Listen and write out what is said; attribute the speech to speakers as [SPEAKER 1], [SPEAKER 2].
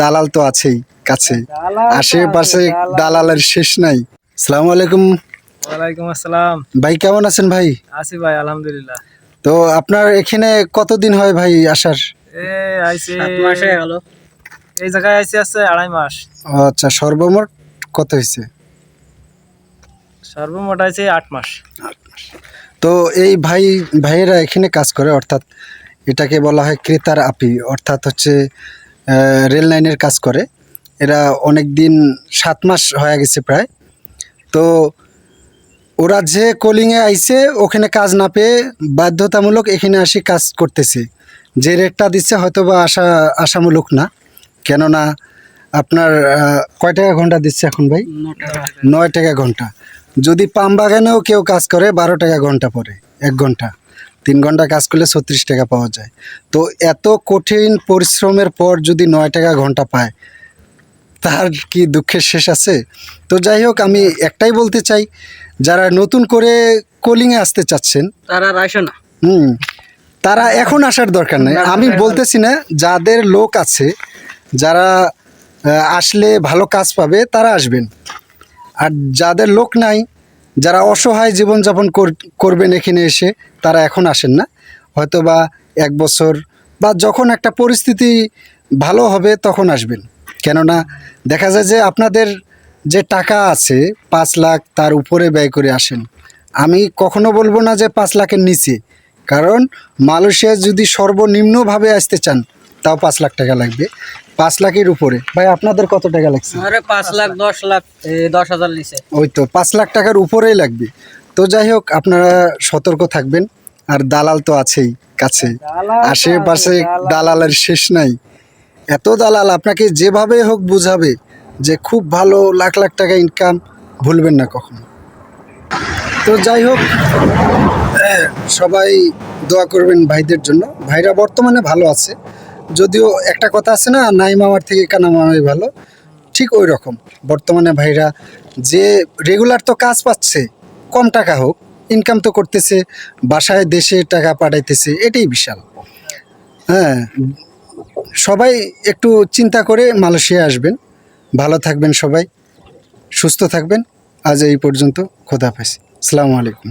[SPEAKER 1] দালাল তো আছেই কাছে। আশেপাশে দালালের শেষ নাই। সালাম আলাইকুম।
[SPEAKER 2] ওয়ালাইকুম আসসালাম।
[SPEAKER 1] ভাই কেমন আছেন ভাই?
[SPEAKER 2] আছি ভাই আলহামদুলিল্লাহ।
[SPEAKER 1] তো আপনার এখানে কতদিন হয় ভাই আসার?
[SPEAKER 2] এই জায়গায় আইছি আছে আড়াই মাস।
[SPEAKER 1] আচ্ছা সর্বমোট কত হয়েছে
[SPEAKER 2] সর্বমোট আট মাস।
[SPEAKER 1] তো এই ভাই ভাইয়েরা এখানে কাজ করে অর্থাৎ এটাকে বলা হয় ক্রেতার আপি অর্থাৎ হচ্ছে রেল লাইনের কাজ করে। এরা অনেক দিন সাত মাস হয়ে গেছে প্রায়। তো ওরা যে কলিংয়ে আইছে ওখানে কাজ না পেয়ে বাধ্যতামূলক এখানে আসি কাজ করতেছে। যে রেটটা দিচ্ছে হয়তো বা আশা আশামূলক না। কেননা আপনার কয় টাকা ঘণ্টা দিচ্ছে এখন ভাই? নয় টাকা ঘণ্টা। যদি পাম বাগানেও কেউ কাজ করে বারো টাকা ঘণ্টা পরে এক ঘণ্টা। তিন ঘণ্টা কাজ করলে ছত্রিশ টাকা পাওয়া যায়। তো এত কঠিন পরিশ্রমের পর যদি নয় টাকা ঘণ্টা পায় তার কি দুঃখের শেষ আছে? তো যাই হোক আমি একটাই বলতে চাই যারা নতুন করে কোলিংয়ে আসতে চাচ্ছেন
[SPEAKER 2] তারা রাইসো না।
[SPEAKER 1] হুম তারা এখন আসার দরকার নেই। আমি বলতেছি না যাদের লোক আছে যারা আসলে ভালো কাজ পাবে তারা আসবেন। আর যাদের লোক নাই যারা অসহায় জীবনযাপন কর- করবেন এখানে এসে, তারা এখন আসেন না। হয়তো বা এক বছর বা যখন একটা পরিস্থিতি ভালো হবে তখন আসবেন। কেননা দেখা যায় যে আপনাদের যে টাকা আছে, পাঁচ লাখ তার উপরে ব্যয় করে আসেন। আমি কখনো বলব না যে পাঁচ লাখের নিচে। কারণ মালয়েশিয়া যদি সর্বনিম্নভাবে আসতে চান, তাও পাঁচ লাখ টাকা লাগবে। পাঁচ লাখের উপরে। ভাই আপনাদের কত টাকা লাগছে?
[SPEAKER 2] আরে পাঁচ লাখ দশ লাখ দশ হাজার
[SPEAKER 1] ওই তো পাঁচ লাখ টাকার উপরেই লাগবে। তো যাই হোক আপনারা সতর্ক থাকবেন। আর দালাল তো আছেই কাছে। আশেপাশে দালালের শেষ নাই। এত দালাল আপনাকে যেভাবে হোক বুঝাবে যে খুব ভালো লাখ লাখ টাকা ইনকাম ভুলবেন না কখনো। তো যাই হোক সবাই দোয়া করবেন ভাইদের জন্য। ভাইরা বর্তমানে ভালো আছে। যদিও একটা কথা আছে না নাই মামার থেকে কানা মামাই ভালো, ঠিক ওই রকম। বর্তমানে ভাইরা যে রেগুলার তো কাজ পাচ্ছে, কম টাকা হোক ইনকাম তো করতেছে, বাসায় দেশে টাকা পাঠাইতেছে, এটাই বিশাল। হ্যাঁ সবাই একটু চিন্তা করে মালয়েশিয়া আসবেন। ভালো থাকবেন সবাই, সুস্থ থাকবেন। আজ এই পর্যন্ত খোদা হাফেজ। আসসালামু আলাইকুম।